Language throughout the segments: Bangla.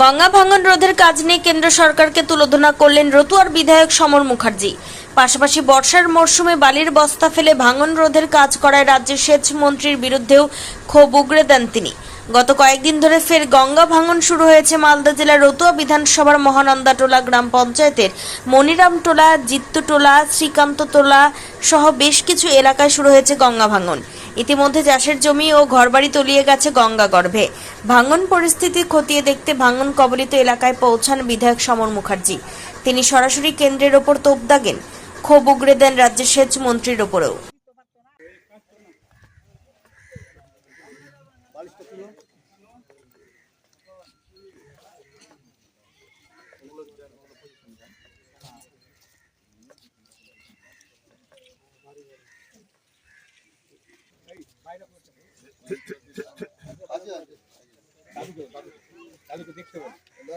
গঙ্গা ভাঙন রোধের কাজ নিয়ে কেন্দ্র সরকারকে তুলোধনা করলেন রতুয়ার বিধায়ক সমর মুখার্জি। পাশাপাশি বর্ষার মরশুমে বালির বস্তা ফেলে ভাঙন রোধের কাজ করায় রাজ্যের সেচ মন্ত্রীর বিরুদ্ধেও ক্ষোভ উগড়ে দেন তিনি। গত কয়েকদিন ধরে ফের গঙ্গা ভাঙন শুরু হয়েছে মালদা জেলার রতুয়া বিধানসভার মহানন্দাটোলা গ্রাম পঞ্চায়েতের মনিরামটোলা, জিত্তুটোলা, শ্রীকান্তটোলা সহ বেশ কিছু এলাকায় শুরু হয়েছে গঙ্গা ভাঙন। ইতিমধ্যে চাষের জমি ও ঘরবাড়ি তলিয়ে গেছে গঙ্গা গর্ভে। ভাঙন পরিস্থিতি খতিয়ে দেখতে ভাঙন কবলিত এলাকায় পৌঁছান বিধায়ক সমর মুখার্জি। তিনি সরাসরি কেন্দ্রের ওপর তোপ দাগেন। ক্ষোভ উগড়ে দেন রাজ্যের সেচ মন্ত্রীর ওপরেও।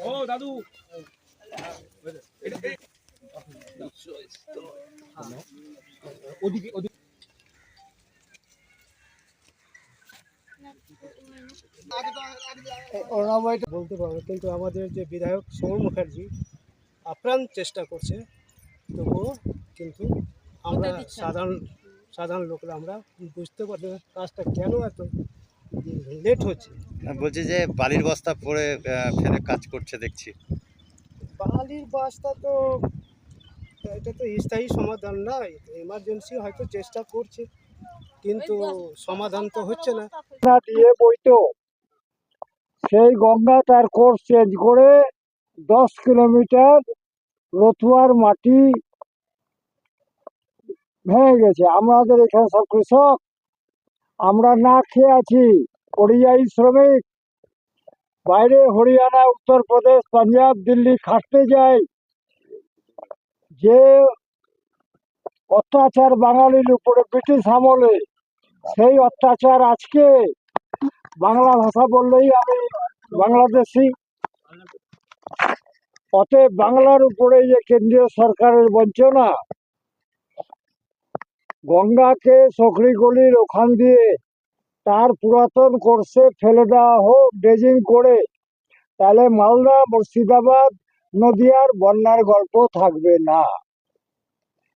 ও দাদু ওদিকে ওদিকে অনাময়টা বলতে পারব কিন্তু আমাদের যে বিধায়ক সমর মুখার্জি আপ্রাণ চেষ্টা করছে তবুও কিন্তু আমরা সাধারণ সাধারণ লোকরা আমরা বুঝতে পারছি না কাজটা কেন এত লেট হচ্ছে। বলছি যে বালির বস্তা পরে ফেলে কাজ করছে দেখছি। বালির বাসটা তো এটা তো স্থায়ী সমাধান নয় এমার্জেন্সি হয়তো চেষ্টা করছে কিন্তু সমাধান তো হচ্ছে না। গঙ্গা দিয়ে বইতো। সেই গঙ্গা তার কোর্স চেঞ্জ করে দশ কিলোমিটার রতুয়ার মাটি ভেঙে গেছে। আমাদের এখানে সব কৃষক, আমরা না খেয়ে আছি। পরিযায়ী শ্রমিক। বাইরে হরিয়ানা, উত্তরপ্রদেশ, পাঞ্জাব, দিল্লি খাটতে যাই যে অত্যাচার বাঙালির উপরে, ব্রিটিশ আমলে, সেই অত্যাচার আজকে বাংলা ভাষা বললেই আমি বাংলাদেশি। অতএব বাংলার উপরে যে কেন্দ্রীয় সরকারের বঞ্চনা গঙ্গাকে সখরিগলির ওখান দিয়ে তার পুরাতন কোর্সে ফেলে দেওয়া হোক ড্রেজিং করে, তাহলে মালদা মুর্শিদাবাদ নদীয়ার বন্যার গল্প থাকবে না।